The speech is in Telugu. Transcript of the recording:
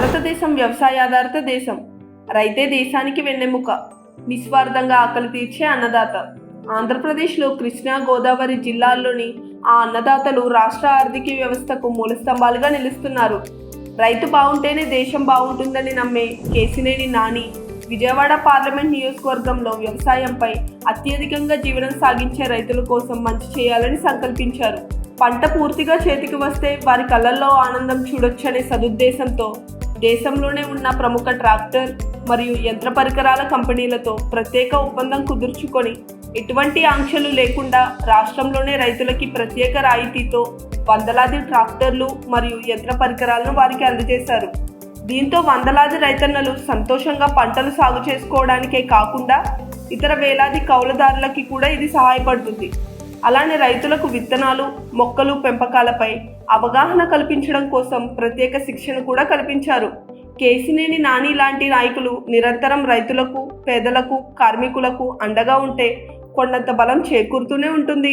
భారతదేశం వ్యవసాయాధారిత దేశం. రైతే దేశానికి వెన్నెముక. నిస్వార్థంగా ఆకలి తీర్చే అన్నదాత. ఆంధ్రప్రదేశ్లో కృష్ణా గోదావరి జిల్లాల్లోని ఆ అన్నదాతలు రాష్ట్ర ఆర్థిక వ్యవస్థకు మూలస్తంభాలుగా నిలుస్తున్నారు. రైతు బాగుంటేనే దేశం బాగుంటుందని నమ్మే కేసినేని నాని విజయవాడ పార్లమెంట్ నియోజకవర్గంలో వ్యవసాయంపై అత్యధికంగా జీవనం సాగించే రైతుల కోసం మంచి చేయాలని సంకల్పించారు. పంట పూర్తిగా చేతికి వస్తే వారి కళ్ళల్లో ఆనందం చూడొచ్చనే సదుద్దేశంతో దేశంలోనే ఉన్న ప్రముఖ ట్రాక్టర్ మరియు యంత్ర పరికరాల కంపెనీలతో ప్రత్యేక ఒప్పందం కుదుర్చుకొని ఎటువంటి ఆంక్షలు లేకుండా రాష్ట్రంలోనే రైతులకి ప్రత్యేక రాయితీతో వందలాది ట్రాక్టర్లు మరియు యంత్ర పరికరాలను వారికి అందజేశారు. దీంతో వందలాది రైతన్నలు సంతోషంగా పంటలు సాగు చేసుకోవడానికే కాకుండా ఇతర వేలాది కౌలదారులకి కూడా ఇది సహాయపడుతుంది. అలానే రైతులకు విత్తనాలు మొక్కలు పెంపకాలపై అవగాహన కల్పించడం కోసం ప్రత్యేక శిక్షణ కూడా కల్పించారు. కేసినేని నాని లాంటి నాయకులు నిరంతరం రైతులకు పేదలకు కార్మికులకు అండగా ఉంటే కొండంత బలం చేకూరుతూనే ఉంటుంది.